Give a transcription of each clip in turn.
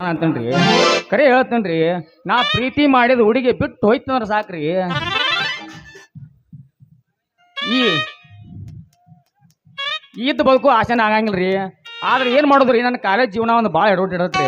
ಅಂತನ್ರಿ ಕರೆ ಹೇಳ್ತೇನ್ರಿ, ನಾ ಪ್ರೀತಿ ಮಾಡಿದ ಹುಡುಗಿ ಬಿಟ್ಟು ಹೋಯ್ತಂದ್ರ ಸಾಕ್ರಿ. ಈ ಈದ್ ಬದುಕು ಆಸೆನ ಆಗಂಗಿಲ್ರಿ. ಆದ್ರೆ ಏನು ಮಾಡೋದ್ರಿ, ನನ್ನ ಕಾಲೇಜ್ ಜೀವನ ಒಂದು ಭಾಳ ಎಡವಟ್ಟು ಇಡತ್ರಿ.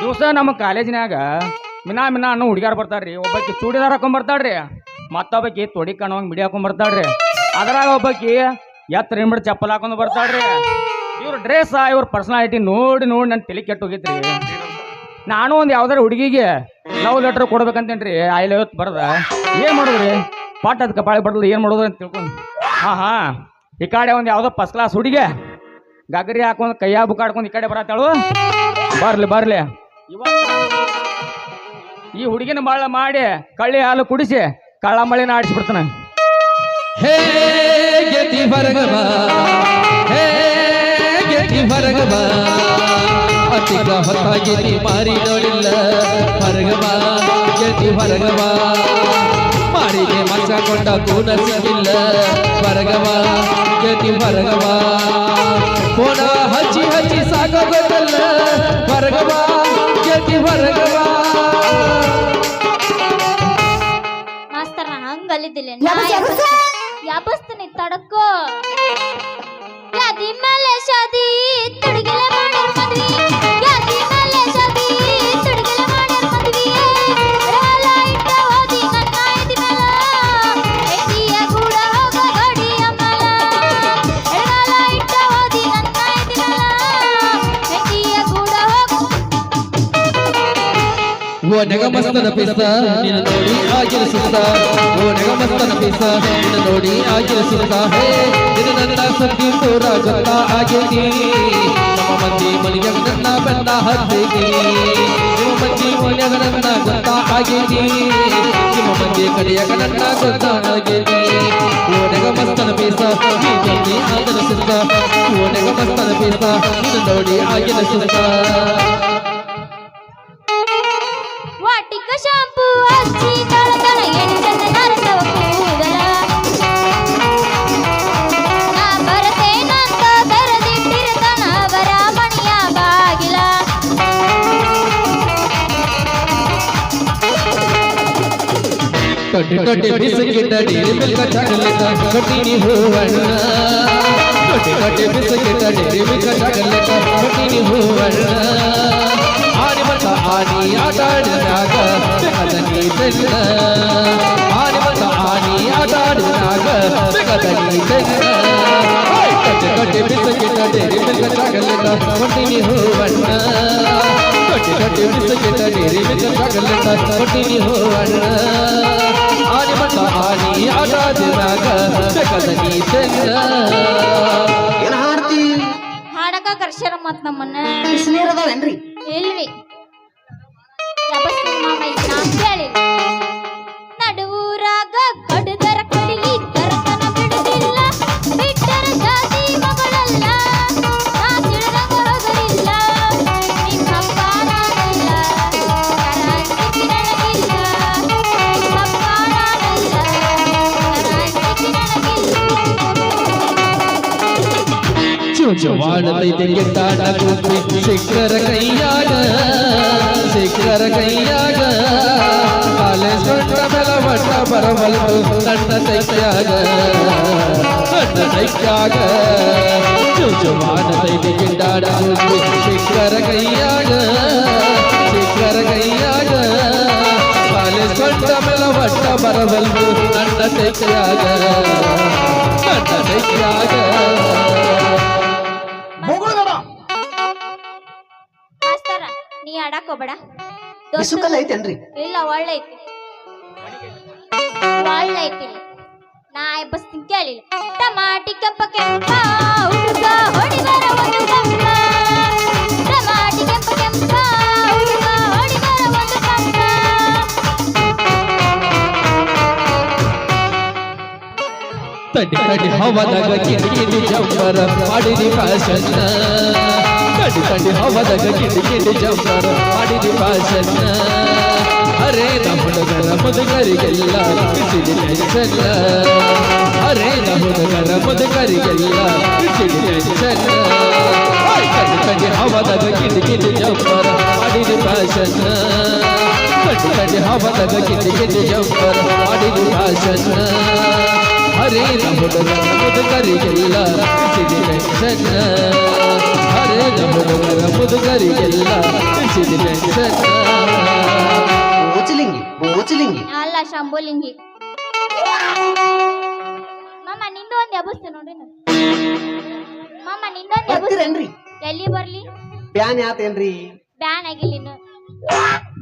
ದಿವಸ ನಮ್ಮ ಕಾಲೇಜಿನಾಗ ಮಿನಾ ಮಿನಾ ಅನ್ನೋ ಹುಡುಗ್ಯಾರ ಬರ್ತಾರ್ರಿ. ಒಬ್ಬಾಕಿ ಚೂಡಿದಾರ ಹಾಕೊಂಡ್ ಮತ್ತೊಬ್ಬಾಕಿ ತೊಡಿ ಕಾಣುವಂಗ್ ಮಿಡಿ ಹಾಕೊಂಡ್ ಬರ್ತಾಳ್ರಿ. ಅದ್ರಾಗ ಒಬ್ಬಾಕಿ ಎತ್ತರ ಹಿಂಬಿಡ್ ಚಪ್ಪಲ್ ಹಾಕೊಂಡು ಬರ್ತಾಳ್ರಿ. ಇವ್ರ ಡ್ರೆಸ್ ಇವ್ರ ಪರ್ಸನಾಲಿಟಿ ನೋಡಿ ನೋಡಿ ನನ್ನ ತಲೆ ಕೆಟ್ಟು ಹೋಗಿತ್ರಿ. ನಾನು ಒಂದು ಯಾವ್ದಾರ ಹುಡುಗಿಗೆ ಲವ್ ಲೆಟರ್ ಕೊಡ್ಬೇಕಂತೇನ್ರಿ. ಐ ಲವ್ ಬರ್ದ. ಏನ್ ಮಾಡುದ್ರಿ? ಪಾಟ್ ಅದಕ್ಕೆ ಪಾಳಿ ಬಡಲ್ಲ ಏನ್ ಮಾಡೋದು ಅಂತ ತಿಳ್ಕೊಂಡು. ಹಾ ಹಾ ಈ ಕಡೆ ಒಂದು ಯಾವ್ದೋ ಫಸ್ಟ್ ಕ್ಲಾಸ್ ಹುಡುಗಿ ಗಗರಿ ಹಾಕೊಂಡು ಕೈಯ ಬುಕ್ಕಾಡ್ಕೊಂಡು ಈ ಕಡೆ ಬರತ್ತಾಳು? ಬರ್ಲಿ ಬರ್ಲಿ. ಇವತ್ತ ಈ ಹುಡುಗಿನ ಬಾಳ ಮಾಡಿ ಕಳ್ಳಿ ಹಾಲು ಕುಡಿಸಿ ಕಳ್ಳ ಮಳಿನ ಆಡಿಸ್ಬಿಡ್ತಾನ ಹೇ ಗೆತಿ ಹೇ ಗೆತಿ ಅತಿಗ ಹೊತ್ತಾಗಿ ಮಾರಿ ನೋಡಿಲ್ಲ ಹೊರಗವ ಗೆತಿ ಹೊರಗವ ಮಾರಿಗೆ ಮಚ್ಚಕೊಂಡ ಕೂನ ಸಿಗಿಲ್ಲ ಹೊರಗವಾ ಗತಿ ಹೊರಗವಾ ಕೋಣ ಹಚ್ಚಿ ಹಚ್ಚಿ ಸಾಕಾಗೋದಲ್ಲ ಹೊರಗವಾ ಗತಿ ಹೊರಗವಾ ಮಾಸ್ತರ ಹಂಗ ಅಲ್ಲಿದ್ದಿಲ್ಲ. ಯಾಬಸ್, ಯಾಬಸ್. ತಡಕೋ ಮೇಲೆ ಶಾದಿ ತಡಗಿಲ್ಲ ಮಾಡಿ ಮದ್ವಿ? ಓ ನೆಗಮಸ್ತನ ಪಿಸ, ನಿನ್ನ ನೋಡಿ ಆಗಿರಿಸುತ್ತ ಓ ನೆಗಮಸ್ತನ ಪಿಸ, ನಿನ್ನ ನೋಡಿ ಆಗಿರಿಸುತ್ತ ಹೇ, ನಿನ್ನ ನನ್ನ ಸತ್ಯ ಪೂರ ಗೊತ್ತ ಆಗೇತಿ. ನಮ್ಮ ಮಂದಿ ಮನೆಯಾಗ ನನ್ನ ಬೆನ್ನ ಹತ್ತೈತಿ. ನಿಮ್ಮ ಮಂದಿ ಮನೆಯಾಗ ನನ್ನ ಗೊತ್ತ ಆಗೇತಿ. ನಿಮ್ಮ ಮಂದಿ ಕಡೆಯಾಗ ನನ್ನ ಗೊತ್ತ ಆಗೇತಿ. ಓ ನೆಗಮಸ್ತನ ಪಿಸ, ನಿನ್ನ ನೋಡಿ ಆಗಿರಿಸುತ್ತ ಓ ನೆಗಮಸ್ತನ ಪಿಸ, ನಿನ್ನ ನೋಡಿ ಆಗಿರಿಸುತ್ತ टोटे टोटे बिस्किट डेरी मिल्क चॉकलेट कोटिनी होवना टोटे टोटे बिस्किट डेरी मिल्क चॉकलेट कोटिनी होवना आने बता आने आता नाग बेकदनी बेन्ना आरे बता आनी आटाड़ नाग बेकदनी बेन्ना टोटे टोटे बिस्किट डेरी कटी नहीं हो वरना ಕಟ್ಟಿನಿ ಹೂವಣ್ಣ ಕಟ್ಟಿ ಕಟ್ಟಿ ಡೇರಿ ಮಿಲ್ಕ ಚಾಕಲೇಟ ಕಟ್ಟಿನಿ ಹೂವಣ್ಣ. ಆನೆ ಮತ ಆನಿ ಆಟಾದಿನಾಗ ಬೆಕದನಿ ತೆಂಗ ಏನ ಹಾಡ್ತಿ? ಹಾಡಕ ಕರ್ಸ್ಯಾರ ಮತ್ ನಮ್ಮನ್ನ. ಬಿಸಿನೀರ್ ಅದಾವೇನ್ರಿ? ಇಲ್ರಿ. ಮಾಮ ಈಗ ನಾ ನನಗಿಲ್ಲ ಚುಚುವಾಡತೈತೆ ಗೆದ್ದಾಡ ಕೂತ್ರಿ ಶಿಖರ ಕೈಯಾಗ ಶಿಖರ ಕೈಯಾಗ ಕಾಲೇಜ್ ದೊಡ್ಡ ಬೆಲ ಮಟ್ಟ ಬರಬಲ್ತು ನನ್ನ ತೈತ್ಯಾಗ ನನ್ನ ತೈತ್ಯಾಗ ಚುಚುವಾಡತೈತೆ ಗೆದ್ದಾಡ ಕೂತ್ರಿ ಶಿಖರ ಕೈಯಾಗ ಶಿಖರ ಕೈಯಾಗ ಕಾಲೇಜ್ ದೊಡ್ಡ ಬೆಲ ಮಟ್ಟ ಬರಬಲ್ತು ನನ್ನ ತೈತ್ಯಾಗ ನನ್ನ ತೈತ್ಯಾಗ ನೀ ಆಡಕ್ ಹೋಗ್ಬೇಡ. ಬಿಸುಕಲ್ಲ ಐತೇನ್ರಿ? ಇಲ್ಲ ಒಳ್ಳೆ ಐತಿ. ಒಳ್ಳೆ ಐತಿ. ನಾ ಎಬ್ಬಸ್ತೀನಿ ಕೇಳಿಲ್ಲ. ಟಮಾಟಿ ಕೆಂಪ ಕೆಂಪ ಹುಡುಗ ಕಡಿ ಒಂದು ಕಂಪ ಟಮಾಟಿ ಕೆಂಪ ಕೆಂಪ ಹುಡುಗ ಹೊಡಿಬರ ಒಂದು ಕಂಪ ತಡಿ ತಡಿ ಹವದಾಗ ಕಿಡಿ ಕಿಡಿ ಜಂಪರ ಮಾಡಿದಿ ಫ್ಯಾಷನ್ ತಡಿ ತಡಿ ಹವದಾಗ ಕಿಡಿ ಕಿಡಿ ಜಂಪರ ಮಾಡಿದಿ ಫ್ಯಾಷನ್ ಅರೆ ಹುಡುಗರ ಮುದುಕರಿಗೆಲ್ಲ ಬಿಸಿಲಿ ಟೆನ್ಷನ್ ಅರೆ ಹುಡುಗರ ಮುದುಕರಿಗೆಲ್ಲ ಬಿಸಿಲಿ ಟೆನ್ಷನ್ ಕಣ್ಣು ಕಣ್ಣಿ ಹವದಾಗ ಕಿಡಿ ಕಿಡಿ ಜಂಪರ ಮಾಡಿದ ಫ್ಯಾಷನ್ ಕಣ್ಣು ಕಣ್ಣಿ ಹವದಾಗ ಕಿಡಿ ಕಿಡಿ ಜಂಪರ ಮಾಡಿದ ಫ್ಯಾಷನ್ ಅರೆ ಹುಡುಗರ ಮುದುಕರಿಗೆಲ್ಲ ಬಿಸಿಲಿ ಟೆನ್ಷನ್ ಮುದುಕರಿಗೆಲ್ಲ ಬಿಸಿಲಿ ಟೆನ್ಷನ್ ಬೋಚಲಿಂಗಿ ಬೋಚಲಿಂಗಿ. ಅಲ್ಲ ಶಂಭುಲಿಂಗಿ. ಮಾಮ ನಿಂದು ಒಂದು ಎಬಸ್ತು ನೋಡ್ರಿ ನಾನು. ಮಾಮ ನಿಂದೊಂದ್ ಎಬಸ್ತು ಬರ್ತೀರೇನ್ರಿ? ಎಲ್ಲಿ ಬರ್ಲಿ? ಬ್ಯಾನ್ ಯಾತೇನ್ರಿ? ಬ್ಯಾನ್ ಆಗಿಲ್ಲ ಇನ್ನು.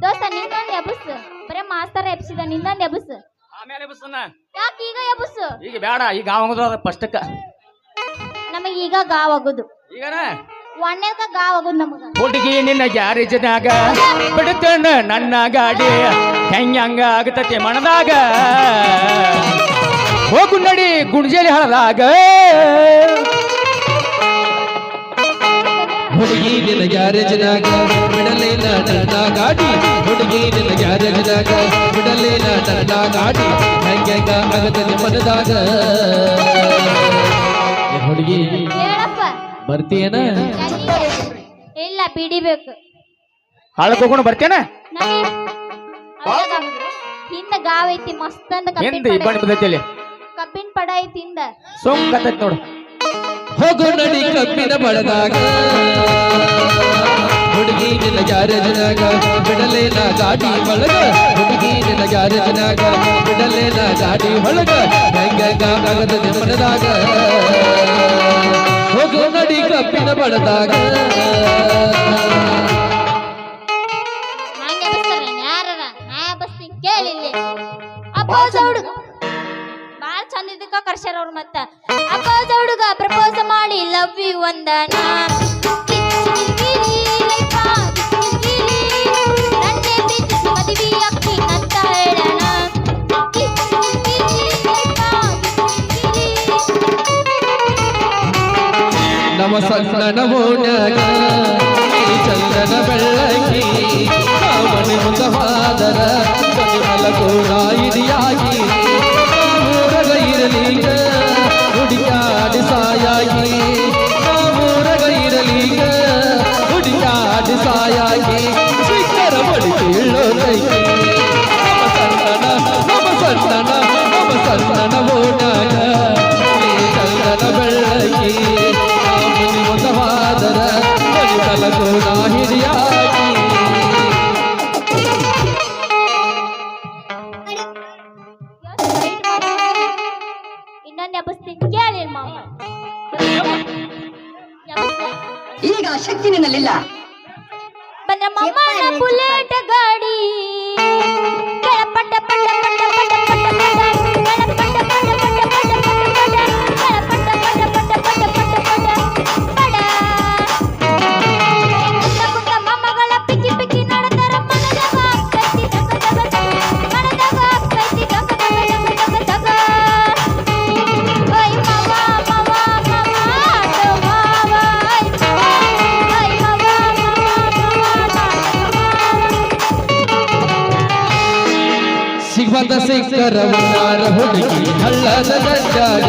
ದೋಸ್ತ ನಿಂದೊಂದ್ ಎಬಸ್ಸು ಬರೇ ಮಾಸ್ತರ್ ಎಬ್ಸಿದ ನಿಂದೊಂದ್ ಎಬಸ್ಸು ಆಮೇಲೆ ಬಸ್ಸನ್ನ ಯಾಕೆ ಈಗ ಎಬಸ್ಸು ಈಗ ಬೇಡ ಈಗ ಅವಂಗದ ಫಸ್ಟಕ್ಕ. ನಮಗೆ ಈಗ ಗಾವ್ ಆಗುದು ಈಗನ? ಒಣ್ಣೆದ್ಕ ಗಾವ್ ಆಗುದು ನಮಗ ಹುಡುಗಿ ನಿನ್ನ ಗ್ಯಾರೇಜ್ನಾಗ ಬಿಡುತ್ತಣ್ಣ ನನ್ನ ಗಾಡಿ. ಹೆಂಗ ಆಗತತಿ ಮಣದಾಗ ಹೋಗು ನಡಿ ಗುಂಜೇಲಿ ಹಳದಾಗ. ಹುಡುಗಿ ನಿನ್ನ ಗ್ಯಾರೇಜ್ನಾಗ ಬಿಡಲೇ ನನ್ನ ಗಾಡಿ. ಹುಡುಗಿ ನಿನ್ನ ಗ್ಯಾರೇಜ್ನಾಗ ಬಿಡಲೇ ನನ್ನ ಗಾಡಿ. ಹೆಂಗ ಆಗತದೆ ಮನದಾಗ. ಹುಡುಗಿ ಬರ್ತೀಯನ? ಎಲ್ಲಿ? ಇಲ್ಲ ಬಿಡಿಬೇಕು. ಹಾಳಕ್ ಹೋಗೋಣ ಬರ್ತೇನ ಹಿಂದ ಗಾವ್ ಐತಿ ಮಸ್ತ್ ಅಂದ ಕಬ್ಬಿನ ಹಿಂದ ಪಡ ಕಬ್ಬಿನ ಐತಿ ಹಿಂದ. ಸೋಮ್ ಕತ್ತೈತಿ ನೋಡು. ಹೋಗು ನಡಿ ಕಬ್ಬಿನ ಬಳದಾಗ ಹುಡುಗಿ ನಿನ್ನ ಗ್ಯಾರೇಜ್ನಾಗ ಬಿಡಲೇನ ಗಾಡಿ ಒಳಗ ಹುಡುಗಿ ನಿನ್ನ ಗ್ಯಾರೇಜ್ನಾಗ ಬಿಡಲೇನ ಗಾಡಿ ಒಳಗ ಹೆಂಗ ಗಾಗದ ಮನದಾಗ. ಅಪ್ಪೋಸ್ ಹುಡುಗ. ಬಾಳ ಚಂದ ಇದಕ್ಕ ಕರ್ಸ್ಯಾರ ಅವ್ರ ಮತ್ತ. ಅಪ್ಪೋಸ್ ಹುಡುಗ, ಪ್ರಪೋಸ್ ಮಾಡಿ ಲವ್ ಯು ಒಂದನ. ನನ್ನೇ ನಮ ಸಣ್ಣನ ಓಣ್ಯಾಗ ಈ ಚಂದನ ಬೆಳ್ಳಕ್ಕಿ ಮನೆ ಮುಂದವಾದರ ಮನೆ ಮಲಗೋಣ ಇಡಿಯಾಗಿ ಊರಗ ಇರಲೀಗ ಹುಡುಕಾಡಿ ಸಾಯಾಗಿ ಊರಗ ಇರಲೀಗ ಹುಡುಕಾಡಿ ಸಾಯಾಗಿ ಸಿಕ್ಕರ ಬಡಿ ಕೇಳೋ ಕೈಗೆ ನಮ ಸಣ್ಣನ ನಮ ಸಣ್ಣನ ನಮ पदसी करम नार हुडगी हल्लद बंजार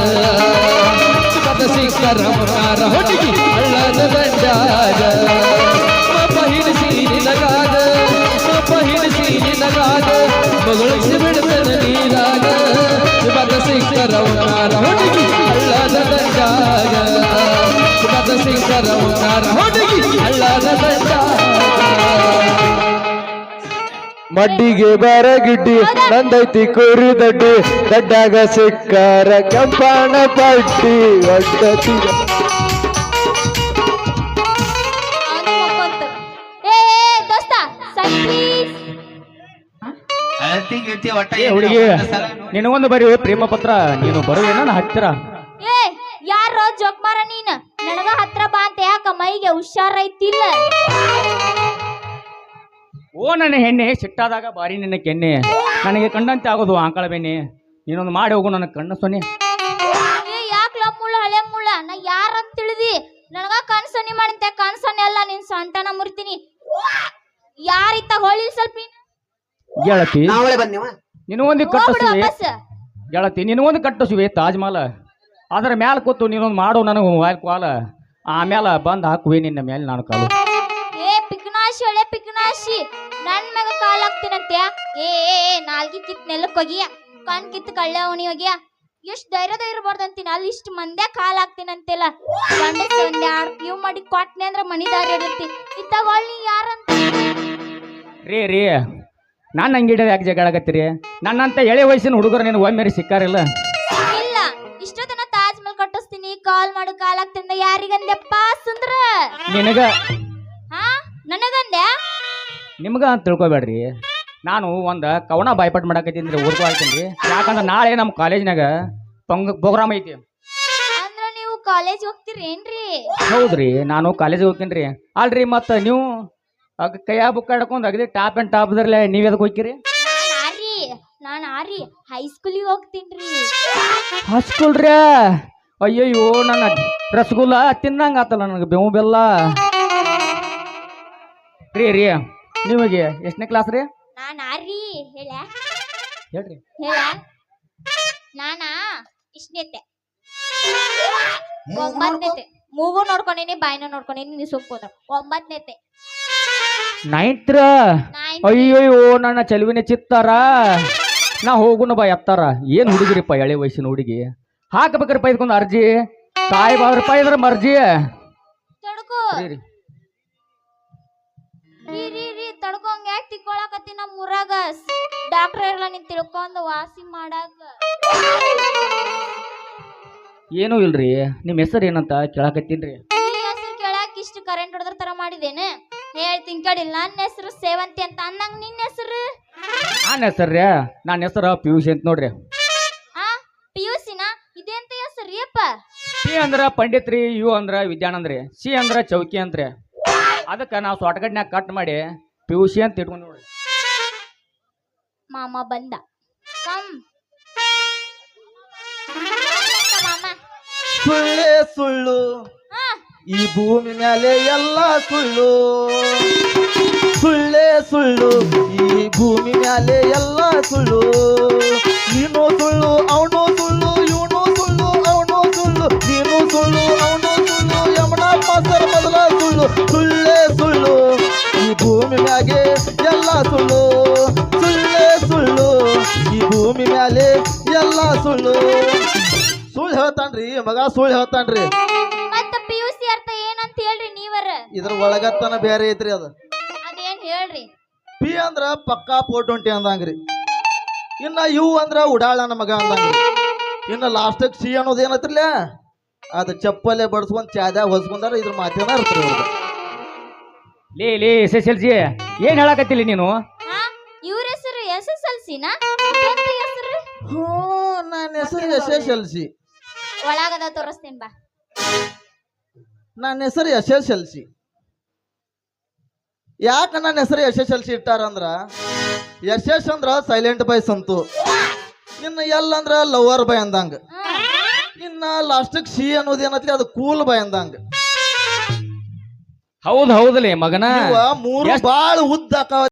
पदसी करम नार हुडगी हल्लद बंजार पहिल सीन लगाद पहिल सीन लगाद बगल से बिड़तन नीराग पदसी करम नार हुडगी हल्लद बंजार पदसी करम नार हुडगी हल्लद बंजार ಮಡ್ಡಿಗೆ ಬರಗಿಡ್ಡಿ ನಂದೈತಿ ಕುರಿ ದಡ್ಡಿ ದಡ್ಡಾಗ ಸಿಕ್ಕಾರ ಕೆಂಪಣ ಪಟ್ಟಿ ಒಡ್ಡತಿ ಹುಡುಗಿ ನಿನಗೊಂದು ಬರೀ ಪ್ರೇಮ ಪತ್ರ ನೀನು ಬರುವೇನ ಹತ್ತಿರ. ಏ ಯಾರೋ ಜೋಕ್ಮಾರ ನೀನ್. ನನಗ ಹತ್ರ ಬಾ ಅಂತ ಯಾಕ ಮೈಗೆ ಹುಷಾರೈತಿಲ್ಲ ಓ ನನ್ನ ಹೆಣ್ಣೆ ಸಿಟ್ಟಾದಾಗ ಬಾರಿ ನಿನ್ನ ಕೆನ್ನೆ. ನನಗೆ ಕಂಡಂತೆ ಆಗೋದು ಆಂಕಳ ಬೆಣ್ಣೆ ನೀನೊಂದು ಮಾಡಿ ಹೋಗು ನನ್ನ ಕಣ್ಣು ಸೊನ್ನೆ. ಏ ಯಾಕ್ಲ ಮುಳ್ಳ ಹಳೆ ಮುಳ್ಳ? ನಾ ಯಾರಂತ ತಿಳಿದಿ? ನನಗ ಕನ್ಸೊನ್ನಿ ಮಾಡಿಂತೆ ಕನ್ಸೊನ್ನೆ ಅಲ್ಲ ನಿನ್ ಸಂತಾನ ಮುರಿತೀನಿ. ಯಾರಿತ್ತ ಹೊಳಿ ಸ್ವಲ್ಪ? ಗೆಳತಿ ನಾವಳೆ ಬನ್ನಿವ ನೀನು ಒಂದು ಹೋಗ್ಬಿಡು ಕಟ್ಟಿಸುವೆ ವಾಪಸ್. ಗೆಳತಿ ನೀನು ಒಂದು ಕಟ್ಟಿಸುವೆ ತಾಜ್ ಮಹಲ್ ಅದರ ಮ್ಯಾಲ ಕೂತು ನೀನೊಂದು ಮಾಡು ನನಗೆ ಕಾಲ್ ಆಮ್ಯಾಲ ಬಂದು ಹಾಕುವೆ ನಿನ್ನ ಮೇಲೆ ನಾನು ಕಾಲು. ಪಿಕ್ನಾಶಿ ನನ್ ಮಗ ಕಾಲ್ ಹಾಕ್ತೀನಂತೆ ಏ ಏ ಏ, ನಾಲ್ಗಿ ಕಿತ್ ನೆಲಕ್ ಹೋಗಿಯ? ಕಣ್ ಕಿತ್ ಕಳ್ಳೆ ಅವನಿ ಹೋಗಿಯ? ಎಷ್ಟ್ ಧೈರ್ಯದ ಇರ್ಬಾರ್ದಂತೀನಿ? ಅಲ್ಲಿ ಇಷ್ಟ ಮಂದ್ಯ ಕಾಲ್ ಹಾಕ್ತೀನಂತೆಲ್ಲ ಗಂಡಸ ಒಂದ್ ಎರಡ್ ಪ್ಯೂ ಮಾಡಿ ಕೊಟ್ನೆ ಅಂದ್ರ ಮನಿ ದಾರಿ ಇಡತಿ ಇತ್ತಾಗ ಒಳ್ಳಿ ಯಾರಂತ? ರೀ ರೀ. ನಾನು ಹಂಗಿಡೋದು ಯಾಕೆ ಜಗಳಾಗತ್ತೀರಿ ನನ್ನಂತ ಎಳೆ ವಯಸ್ಸಿನ ಹುಡುಗರು ನಿನಗೆ ಒಮ್ಮೆರಿ ಸಿಕ್ಕಾರಿಲ್ಲ? ಇಲ್ಲ. ಇಷ್ಟೊತ್ತನ ತಾಜ್ ಮಹಲ್ ಕಟ್ಟಿಸ್ತೀನಿ. ಕಾಲ್ ಮಾಡು ಕಾಲ್ ಹಾಕ್ತಿಂದ ಯಾರಿಗಂದ್ಯಪ್ಪ ಸುಂದ್ರ? ನಿನಗ? ಹಾ? ನನಗಂದ್ಯಾ? ನಿಮ್ಗ ಅಂತ ತಿಳ್ಕೊಬೇಡ್ರಿ. ನಾನು ಒಂದು ಕವನ ಬಾಯ್ಪಾಟ್ ಮಾಡಕತ್ತೀನಿ ರೀ ಓದ್ಕೊ ಹಾಕ್ತೀನಿ ಯಾಕಂದ್ರೆ ನಾಳೆ ನಮ್ಮ ಕಾಲೇಜ್ನಾಗ ಪಂಗ್ ಪ್ರೋಗ್ರಾಮ್ ಐತಿ. ಅಂದ್ರ ನೀವು ಕಾಲೇಜ್ ಹೋಗ್ತೀರೇನ್ರಿ ಹೌದ್ರಿ ನಾನು ಕಾಲೇಜಿಗೆ ಹೋಗ್ತೀನಿ ರೀ ಅಲ್ರಿ ಮತ್ತು ನೀವು ಅಗ್ ಕೈಯ ಬುಕ್ ಹಿಡ್ಕೊಂಡು ಅಗದಿ ಟಾಪ್ ಆ್ಯಂಡ್ ಟಾಪ್ದ್ರಲ್ಲೇ ನೀವು ಎದಕ್ಕೆ ಹೋಗ್ತೀರಿ? ನಾನ್ ಆರಿ ನಾನ್ ಆರಿ ಹೈಸ್ಕೂಲಿಗೆ ಹೋಗ್ತೀನ್ರಿ. ಹಸ್ಕೂಲ್ ರೀ ಅಯ್ಯಯ್ಯೋ ನನ್ನ ರಸಗುಲ್ಲ ತಿನ್ನಂಗ ಆತಲ್ಲ ನನಗೆ ಬೇವು ಬೆಲ್ಲ. ರೀ ರೀ. ನಿಮಗೆ ಎಷ್ಟನೇ ಕ್ಲಾಸ್ ರೀ? ನಾನ್ ಆರಿ ಹೇಳ. ಹೇಳ್ರಿ. ಹೇಳ. ನಾನಾ? ಇಷ್ಟನೇತೆ. ಒಂಬತ್ತನೇತೆ ಮೂಗು ನೋಡ್ಕೊಂಡಿನಿ ಬಾಯಿನ ನೋಡ್ಕೊಂಡಿನಿ ನೀ ಸುಮ್ಕೋದ್ರ ಒಂಬತ್ತನೇತೆ ನೈನ್ತ್ ರೀ? ಅಯ್ಯಯ್ಯೋ ನನ್ನ ಚೆಲುವಿನ ಚಿತ್ತಾರ. ನಾ ಹೋಗುನ ಬಾ ಎತ್ತಾರ. ಏನ್ ಹುಡುಗಿರಿಪ್ಪ ಎಳೆ ವಯಸ್ಸಿನ ಹುಡುಗಿ? ಹಾಕಬೇಕ್ರಿಪ್ಪ ಇದಕ್ಕೊಂದು ಅರ್ಜಿ. ತಾಯಿ ಬಾವ್ರ ರೂಪಾಯಿ ಇದ್ರ ಮರ್ಜಿ. ತಡ್ಕೋ. ರೀ. ತಿಕ್ಕೊಳಕತ್ತಿ ನಮ್ಮ ಊರಾಗ ಡಾಕ್ಟರ್ ಎಲ್ಲ ನೀನ್ ತಿಳ್ಕೊಂಡು ವಾಸಿ ಮಾಡಾಕ ಏನೂ ಇಲ್ರಿ ನಿಮ್ಮ ಹೆಸರು ಏನಂತ ಕೇಳಾಕತ್ತೀನ್ರಿ ಈ ಹೆಸರು ಕೇಳಾಕ ಇಷ್ಟು ಕರೆಂಟ್ ಹೊಡೆದ್ರ ತರ ಮಾಡಿದೇನೆ? ಹೇಳ್ತೀನಿ ಕಡಿಲ್ಲ ನನ್ನ ಹೆಸರು ಸೇವಂತಿ ಅಂತ ಅಂದಂಗ ನಿನ್ನ ಹೆಸರು? ನನ್ನ ಹೆಸರು ರೀ ನನ್ನ ಹೆಸರು ಪಿಯೂಷ್ ಅಂತ ನೋಡ್ರಿ. ಆ ಪಿ ಯು ಸಿನ ಇದೆಂತ ಹೆಸರು ರೀಪ್ಪ ಸಿ ಅಂದ್ರ ಪಂಡಿತ್ ರೀ ಯು ಅಂದ್ರ ವಿದ್ಯಾನಂದ್ರಿ ಸಿ ಅಂದ್ರ ಚೌಕಿ ಅಂತ್ರಿ ಅದಕ್ಕೆ ನಾವು ಶಾರ್ಟ್ಕಟ್ನ್ಯಾಗ ಕಟ್ ಮಾಡಿ ಪಿ ಯು ಸಿ ಅಂತ ಇಟ್ಕೊಂಡು ನೋಡಿ. ಮಾಮ ಬಂದ. ಕಮ್. ಮಾಮ ಸುಳ್ಳೇ ಸುಳ್ಳು. ಹಾ. ಈ ಭೂಮಿ ಮೇಲೆ ಎಲ್ಲ ಸುಳ್ಳು. ಸುಳ್ಳೇ ಸುಳ್ಳು. ಈ ಭೂಮಿ ಮೇಲೆ ಎಲ್ಲ ಸುಳ್ಳು. ಸುಳ್ಳು ಹೇಳ್ತಾನ್ರಿ ಮಗ ಸುಳ್ಳು ಹೇಳ್ತಾನ್ರಿ. ಮತ್ತ ಯು ಸಿ ಅರ್ಥ ಏನಂತ ಹೇಳ್ರಿ ನೀವರ? ಇದ್ರ ಒಳಗತ್ತನ ಬೇರೆ ಐತ್ರಿ ಅದು. ಅದೇನ್ ಹೇಳ್ರಿ? ಪಿ ಅಂದ್ರ ಪಕ್ಕಾ ಫೋರ್ ಟ್ವೆಂಟಿ ಅಂದಂಗ್ರಿ. ಇನ್ನ ಯು ಅಂದ್ರ ಉಡಾಳನ ಮಗ ಅಂದಂಗ್ರಿ. ಇನ್ನ ಲಾಸ್ಟ್ ಸಿ ಅನ್ನೋದು ಏನತ್ರಿಲ್ಲ? ಅದು ಚಪ್ಪಲೆ ಬಡ್ಸ್ಕೊಂಡ್ ಚಾದ್ಯಾಗ ಹೊಸ್ಕೊಂಡಾರ ಇದ್ರ ಮಾತೇನ ಇರ್ತಾರೆ ಲೇ ಲೇ ಎಸ್ ಎಸ್ ಎಲ್ ಸಿ ಏನು ಹೇಳಕತ್ತಿಲ್ಲ ನೀನು? ಹಾ ಇವ್ರ ಹೆಸರು ಎಸ್ ಎಸ್ ಎಲ್ ಸಿನಾ ಹೆಸರು? ಹ್ಞೂ ನನ್ನ ಹೆಸರು ಎಸ್ ಎಸ್ ಎಲ್ ಸಿ. ಒಳಗದ ತೋರಿಸ್ತೀನಿ ಬಾ. ನನ್ನ ಹೆಸರು ಎಸ್ ಎಸ್ ಎಲ್ ಸಿ. ಯಾಕೆ ನನ್ನ ಹೆಸರು ಎಸ್ ಎಸ್ ಎಲ್ ಸಿ ಇಟ್ಟಾರಂದ್ರ? ಎಸ್ ಎಸ್ ಅಂದ್ರ ಸೈಲೆಂಟ್ ಬೈ ಸಂತು. ಇನ್ನು ಎಲ್ ಅಂದ್ರ ಲವರ್ ಬೈ ಅಂದಂಗ. ಇನ್ನ ಲಾಸ್ಟಿಗೆ ಸಿ ಅನ್ನೋದು ಏನತ್ಲಿ ಅದು ಕೂಲ್ ಬೈ ಅಂದಂಗ. ಹೌದ್ ಹೌದಲೇ ಮಗನ. ಮೂರು ಬಾಳ ಉದ್ದ